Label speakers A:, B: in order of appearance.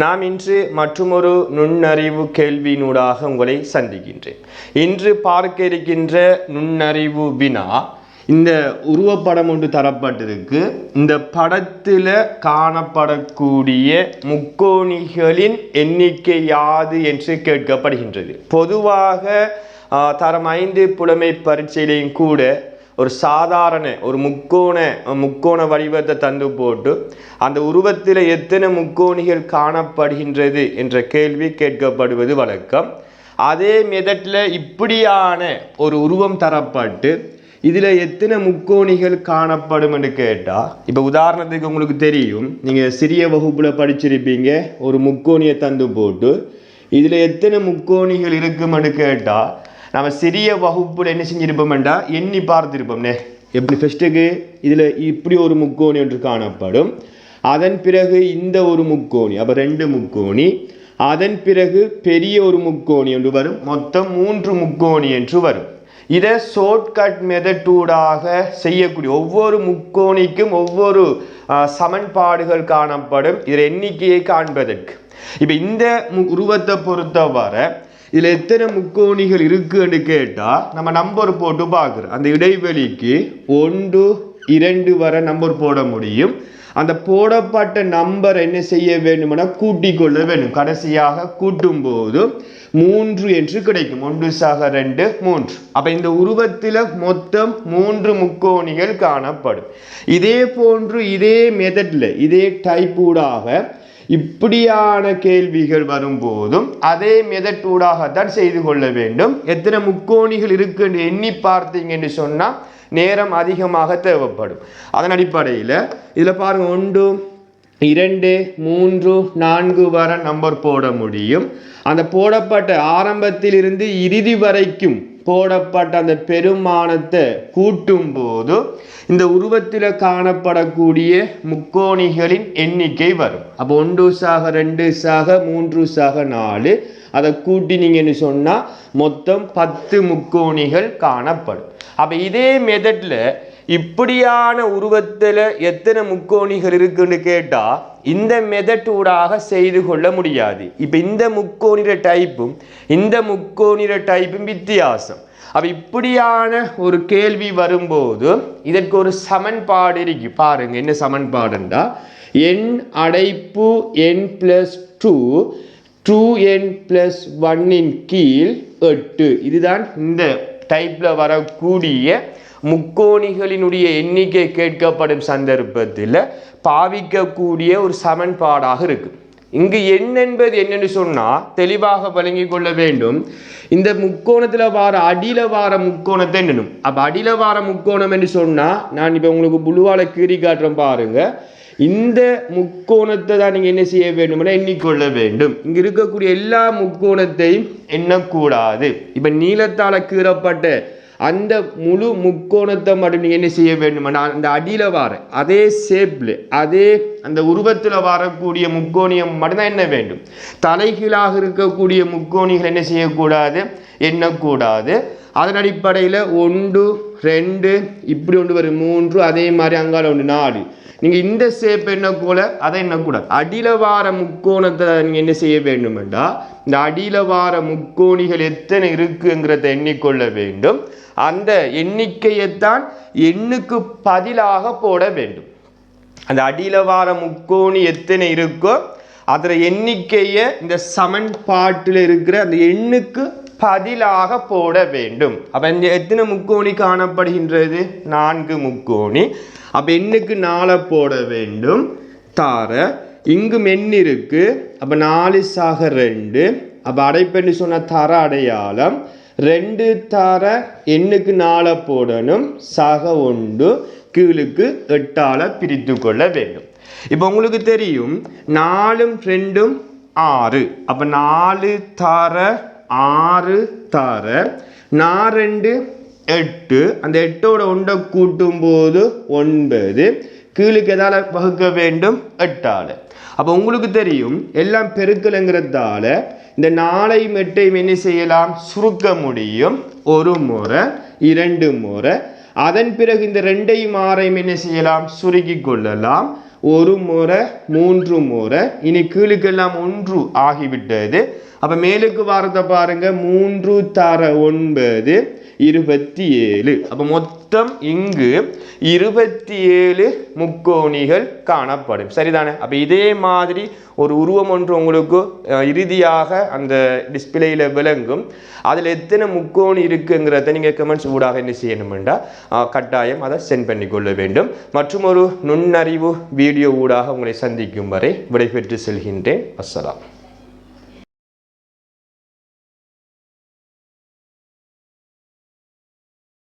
A: நாம் இன்று மற்றுமொரு நுண்ணறிவு கேள்வியினூடாக உங்களை சந்திக்கின்றேன். இன்று பார்க்க இருக்கின்ற நுண்ணறிவு வினா இந்த உருவப்படம் ஒன்று தரப்பட்டிருக்கு. இந்த படத்தில் காணப்படக்கூடிய முக்கோணிகளின் எண்ணிக்கை யாது என்று கேட்கப்படுகின்றது. பொதுவாக தரம் ஐந்து புலமை பரீட்சையிலையும் கூட ஒரு சாதாரண ஒரு முக்கோண முக்கோண வடிவத்தை தந்து போட்டு அந்த உருவத்தில் எத்தனை முக்கோணிகள் காணப்படுகின்றது என்ற கேள்வி கேட்கப்படுவது வழக்கம். அதே மெதட்டில் இப்படியான ஒரு உருவம் தரப்பட்டு இதில் எத்தனை முக்கோணிகள் காணப்படும் என்று கேட்டால் இப்போ உதாரணத்துக்கு உங்களுக்கு தெரியும் நீங்கள் சிறிய வகுப்பில் படிச்சிருப்பீங்க ஒரு முக்கோணியை தந்து போட்டு இதில் எத்தனை முக்கோணிகள் இருக்குமென்னு கேட்டால் நம்ம சிறிய வகுப்பில் என்ன செஞ்சிருப்போம்டா எண்ணி பார்த்திருப்போம்னே. எப்படி ஃபஸ்ட்டுக்கு இதில் இப்படி ஒரு முக்கோணி என்று காணப்படும். அதன் பிறகு இந்த ஒரு முக்கோணி அப்போ ரெண்டு முக்கோணி. அதன் பிறகு பெரிய ஒரு முக்கோணி என்று வரும் மொத்தம் மூன்று முக்கோணி என்று வரும். இதை ஷார்ட்கட் மெதட்டூடாக செய்யக்கூடிய ஒவ்வொரு முக்கோணிக்கும் ஒவ்வொரு சமன்பாடுகள் காணப்படும். இதில் எண்ணிக்கையை காண்பதற்கு. இப்போ இந்த மு- உருவத்தை பொறுத்தவரை இதில் எத்தனை முக்கோணிகள் இருக்குன்னு கேட்டால் நம்ம நம்பர் போட்டு பார்க்குறோம். அந்த இடைவெளிக்கு ஒன்று இரண்டு வரை நம்பர் போட முடியும். அந்த போடப்பட்ட நம்பர் என்ன செய்ய வேண்டுமெனா கூட்டிக் கொள்ள வேண்டும். கடைசியாக கூட்டும் போது மூன்று என்று கிடைக்கும். ஒன்று சக ரெண்டு மூன்று. அப்போ இந்த உருவத்தில் மொத்தம் மூன்று முக்கோணிகள் காணப்படும். இதே போன்று இதே மெதடில் இதே டைப்பூடாக இப்படியான கேள்விகள் வரும்போதும் அதே மெதட்டூடாகத்தான் செய்து கொள்ள வேண்டும். எத்தனை முக்கோணிகள் இருக்குன்னு எண்ணி பார்த்தீங்கன்னு சொன்னால் நேரம் அதிகமாக தேவைப்படும். அதன் அடிப்படையில் இதில் பாருங்கள் ஒன்று இரண்டு மூன்று நான்கு வர நம்பர் போட முடியும். அந்த போடப்பட்ட ஆரம்பத்திலிருந்து இறுதி வரைக்கும் போடப்பட்ட அந்த பெருமானத்தை கூட்டும் போது இந்த உருவத்தில் காணப்படக்கூடிய முக்கோணிகளின் எண்ணிக்கை வரும். அப்போ ஒன்று சாக ரெண்டு சாக மூன்று சாக நாலு அதை கூட்டினீங்கன்னு சொன்னால் மொத்தம் பத்து முக்கோணிகள் காணப்படும். அப்போ இதே மெத்தடில் இப்படியான உருவத்தில் எத்தனை முக்கோணிகள் இருக்குன்னு கேட்டால் இந்த மெதட்டூடாக செய்து கொள்ள முடியாது. இப்போ இந்த முக்கோணிர டைப்பும் இந்த முக்கோணிர டைப்பும் வித்தியாசம். அப்போ இப்படியான ஒரு கேள்வி வரும்போது இதற்கு ஒரு சமன்பாடு இருக்கு. பாருங்க என்ன சமன்பாடுண்டா? என் அடைப்பு N plus two two N plus ஒன்னின் கீழ் எட்டு. இதுதான் இந்த டைப்பில் வரக்கூடிய முக்கோணிகளினுடைய எண்ணிக்கை கேட்கப்படும் சந்தர்ப்பத்தில் பாவிக்கக்கூடிய ஒரு சமன்பாடாக இருக்குது இங்கு எண் என்பது என்னென்னு சொன்னால் தெளிவாக வழங்கி கொள்ள வேண்டும். இந்த முக்கோணத்தில் வார அடியில் வார முக்கோணத்தை என்னணும்? அப்போ அடியில் வார முக்கோணம் என்று சொன்னால் நான் இப்போ உங்களுக்கு புழுவால கீறி காட்டுறேன் பாருங்க. இந்த முக்கோணத்தை தான் நீங்கள் என்ன செய்ய வேண்டும்னா எண்ணிக்கொள்ள வேண்டும். இங்கே இருக்கக்கூடிய எல்லா முக்கோணத்தையும் எண்ணக்கூடாது. இப்போ நீளத்தால் கீறப்பட்ட அந்த முழு முக்கோணத்தை மட்டும் நீங்கள் என்ன செய்ய வேண்டும்னா அந்த அடியில் வார அதே ஷேப்பில் அதே அந்த உருவத்தில் வரக்கூடிய முக்கோணியம் மட்டும்தான் என்ன வேண்டும்? தலைகீழாக இருக்கக்கூடிய முக்கோணிகள் என்ன செய்யக்கூடாது? எண்ணக்கூடாது. அதன் அடிப்படையில் ஒன்று ரெண்டு இப்படி ஒன்று வரும். மூன்று அதே மாதிரி அங்கால ஒன்று நாலு. நீங்கள் இந்த ஷேப் என்ன போல அதை எண்ணக்கூடாது அடியில் வார முக்கோணத்தை நீங்கள் என்ன செய்ய வேண்டுமெண்டா இந்த அடியில் வார முக்கோணிகள் எத்தனை இருக்குங்கிறத எண்ணிக்கொள்ள வேண்டும். அந்த எண்ணிக்கையைத்தான் எண்ணுக்கு பதிலாக போட வேண்டும். அந்த அடியில் வார முக்கோணி எத்தனை இருக்கோ அதில் எண்ணிக்கையை இந்த சமன்பாட்டில் இருக்கிற அந்த எண்ணுக்கு பதிலாக போட வேண்டும். அப்போ இந்த எத்தனை முக்கோணி காணப்படுகின்றது? நான்கு முக்கோணி. அப்போ எண்ணுக்கு நாலை போட வேண்டும். தார இங்கு மென் இருக்கு. அப்போ நாலு சாக ரெண்டு. அப்போ அடைப்பெண்ணு சொன்ன? தர அடையாளம். ரெண்டு தர எண்ணுக்கு நாளை போடணும். சக ஒன்று. கீழுக்கு எட்டால் பிரித்து கொள்ள வேண்டும். இப்போ உங்களுக்கு தெரியும் நாலும் ரெண்டும் ஆறு. அப்போ நாலு தர ஆறு தார நான் ரெண்டு எட்டு. அந்த எட்டோட ஒன்றை கூட்டும் போது ஒன்பது. கீழுக்கு எதால் வகுக்க வேண்டும்? எட்டால் அப்போ உங்களுக்கு தெரியும் எல்லாம் பெருக்கலுங்கிறதால இந்த நாளையும் எட்டையும் என்ன செய்யலாம்? சுருக்க முடியும். ஒரு முறை இரண்டு முறை. அதன் பிறகு இந்த ரெண்டையும் ஆறையும் என்ன செய்யலாம்? சுருக்கி கொள்ளலாம். ஒரு முறை மூன்று முறை. இனி கீழுக்கெல்லாம் ஒன்று ஆகிவிட்டது. அப்போ மேலுக்கு வாரத்தை பாருங்க. மூன்று தர ஒன்பது இருபத்தி ஏழு அப்போ மொத்தம் இங்கு இருபத்தி ஏழு முக்கோணிகள் காணப்படும். சரிதானே? அப்போ இதே மாதிரி ஒரு உருவம் ஒன்று உங்களுக்கு இறுதியாக அந்த டிஸ்பிளேயில் விளங்கும். அதில் எத்தனை முக்கோணி இருக்குங்கிறத நீங்கள் கமெண்ட்ஸ் ஊடாக என்ன செய்யணுமெண்டா கட்டாயம் அதை சென்ட் பண்ணி கொள்ள வேண்டும். மற்றும் ஒரு நுண்ணறிவு வீடியோ ஊடாக உங்களை சந்திக்கும் வரை விடைபெற்று செல்கின்றேன். அஸ்ஸலாம்.